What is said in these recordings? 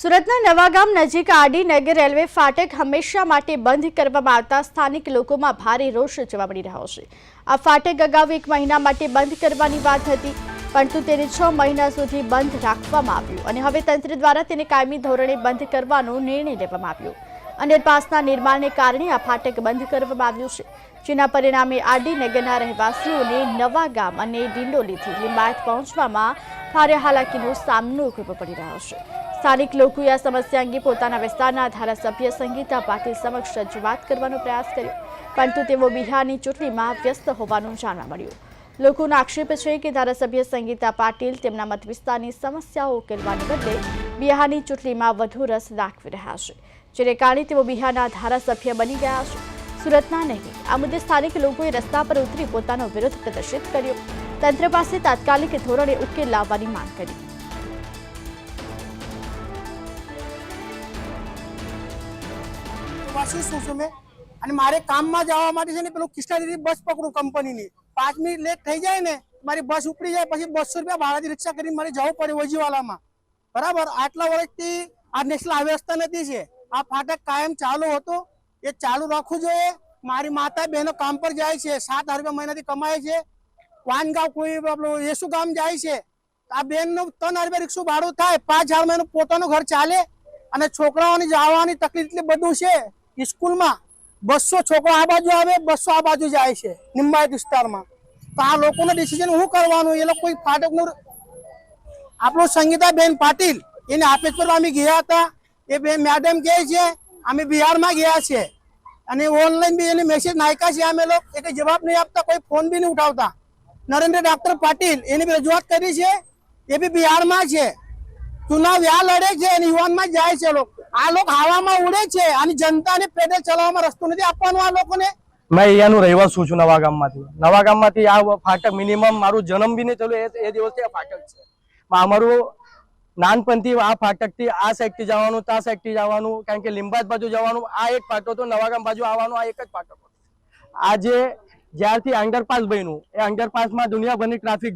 સુરતના નવાગામ નજીક આડી નગર રેલવે ફાટક હંમેશા માટે બંધ કરવામાં આવતા સ્થાનિક લોકોમાં ભારે રોષ જોવા મળી રહ્યો છે. આ ફાટક અગાઉ એક મહિના માટે બંધ કરવાની વાત હતી, પરંતુ તેને છ મહિના સુધી બંધ રાખવામાં આવ્યું અને હવે તંત્ર દ્વારા તેને કાયમી ધોરણે બંધ કરવાનો નિર્ણય લેવામાં આવ્યો. અંડરપાસના નિર્માણને કારણે આ ફાટક બંધ કરવામાં આવ્યું છે, જેના પરિણામે આરડી નગરના રહેવાસીઓને નવાગામ અને ડિંડોલીથી લિંબાયત પહોંચવામાં ભારે હાલાકીનો સામનો કરવો પડી રહ્યો છે. સ્થાનિક લોકોએ આ સમસ્યા અંગે પોતાના વિસ્તારના ધારાસભ્ય સંગીતા પાટીલ સમક્ષ રજૂઆત કરવાનો પ્રયાસ કર્યો. પરંતુ તેઓ બિહારની ચૂંટણીમાં વ્યસ્ત હોવાનું જાણવા મળ્યું. લોકોનો આક્ષેપ છે કે ધારાસભ્ય સંગીતા પાટીલ તેમના મત વિસ્તારની સમસ્યાઓ ઉકેલવાને બદલે બિહારની ચૂંટણીમાં વધુ રસ દાખવી રહ્યા છે, જેને કારણે તેઓ બિહારના ધારાસભ્ય બની ગયા છે. સુરતના નહીં, આ મુદ્દે સ્થાનિક લોકોએ રસ્તા પર ઉતરી પોતાનો વિરોધ પ્રદર્શિત કર્યો. તંત્ર પાસે તાત્કાલિક ધોરણે ઉકેલ લાવવાની માંગ કરી. વાસી છું મેં? અને મારે કામમાં જવા માટે છે ને પેલું કૃષ્ણાજીની બસ પકડું કંપનીની. પાંચ મિનિટ લેટ થઈ જાય ને, મારી બસ ઉપડી જાય, પછી બસો રૂપિયા ભાડાથી રિક્ષા કરીને મારે જવું પડે વજીવાલામાં બરાબર? આટલા વર્ષથી આ નેશનલ હાઈવે રસ્તા નથી છે. આ ફાટક કાયમ ચાલુ હતો. એ ચાલુ રાખવું જોઈએ. મારી માતા બહેનો કામ પર જાય છે. સાત હજાર રૂપિયા મહિનાથી કમાય છે. વાનગાંવ કોઈ આપણું યેસુ ગામ જાય છે. આ બેનનું ત્રણ હજાર રૂપિયા રિક્ષું ભાડું થાય. પાંચ હજાર મહિનું પોતાનું ઘર ચાલે. અને છોકરાઓની જવાની તકલીફ એટલી બધું છે. સ્કૂલમાં બસો છોકરા આ બાજુ આવે, બસો આ બાજુ જાય છે નિમ્બાયત વિસ્તારમાં. તો આ લોકોનું ડિસિઝન શું કરવાનું? એ લોકો કોઈ ફાટકનું આપણું સંગીતાબેન પાટીલ, એને આપેજ પર અમે ગયા હતા. એ બે મેડમ કહે છે, અમે બિહારમાં ગયા છે. અને ઓનલાઈન બી એને મેસેજ નાખ્યા છે અમે લોકો. એ જવાબ નહીં આપતા, કોઈ ફોન બી નહીં ઉઠાવતા. નરેન્દ્ર ડાક્ટર પાટીલ, એની બી રજૂઆત કરી છે. એ બી બિહારમાં છે. ચુનાવ વ્યા લડે છે અને યુવાનમાં જાય છે લોકો. આ લોકો હવામાં ઉડે છે અને જનતાને પેદલ ચલાવવામાં રસ્તો નથી આપવાનો આ લોકોને. મેં અહીંયાનું રહેવાસું છું નવા ગામમાંથી. નવા ગામમાંથી આ ફાટક મિનિમમ મારું જન્મ બી નહીં થયેલો એ દિવસથી આ ફાટક છે. અમારું નાનપણથી આ ફાટકથી આ સાઈડથી જવાનું ત્યાં સાઈડથી જવાનું, કારણ કે લીંબાદ બાજુ જવાનું, આ એક ફાટો હતો નવાગામ બાજુ આવવાનું, આ એક જ ફાટક હતો. આજે જ્યારથી અંડરપાસ બન્યું, એ અંડરપાસમાં દુનિયાભરની ટ્રાફિક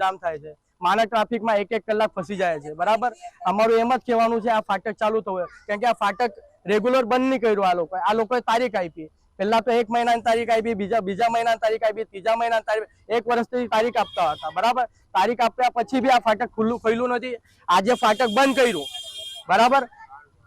જામ થાય છે. માના ટ્રાફિકમાં એક એક કલાક ફસી જાય છે. બરાબર? અમારું એમ જ કહેવાનું છે, આ ફાટક ચાલુ થવું કેમ કે આ ફાટક રેગ્યુલર બંધ નહીં કર્યું આ લોકોએ. આ લોકોએ તારીખ આપી. પહેલા તો એક મહિનાની તારીખ આપી, બીજા બીજા મહિનાની તારીખ આપી, ત્રીજા મહિનાની તારીખ એક વર્ષથી તારીખ આપતા હતા. બરાબર? તારીખ આપ્યા પછી બી આ ફાટક ખુલ્લું ખુલ્લું નથી. આજે ફાટક બંધ કર્યું. બરાબર?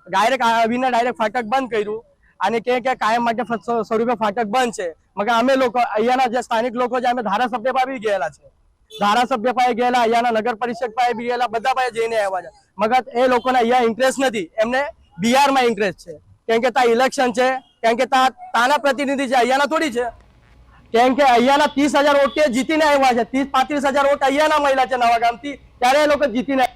ડાયરેક્ટ આવીને ડાયરેક્ટ ફાટક બંધ કર્યું. અને કે કે કાયમ માટે સ્વરૂપે ફાટક બંધ છે. મગર અમે લોકો, અહીંયાના જે સ્થાનિક લોકો છે, અમે ધારાસભ્ય આવી ગયેલા છે. ધારાસભ્ય પાસે ગયેલા, અહીંયાના નગર પરિષદ પાસે બી ગયેલા, બધા પાસે જઈને આવ્યા છે. મગર એ લોકોને અહીંયા ઇન્ટરેસ્ટ નથી. એમને બિહારમાં ઇન્ટરેસ્ટ છે. કેમ કે ત્યાં ઇલેક્શન છે, કેમ કે ત્યાં તાના પ્રતિનિધિ છે, અહીંયાના થોડી છે. કેમ કે અહીંયાના ત્રીસ હજાર વોટ જીતીને આવ્યા છે. ત્રીસ પાંત્રીસ હજાર વોટ અહીંયાના મહિલા છે નવા ગામથી. ત્યારે એ લોકો જીતીને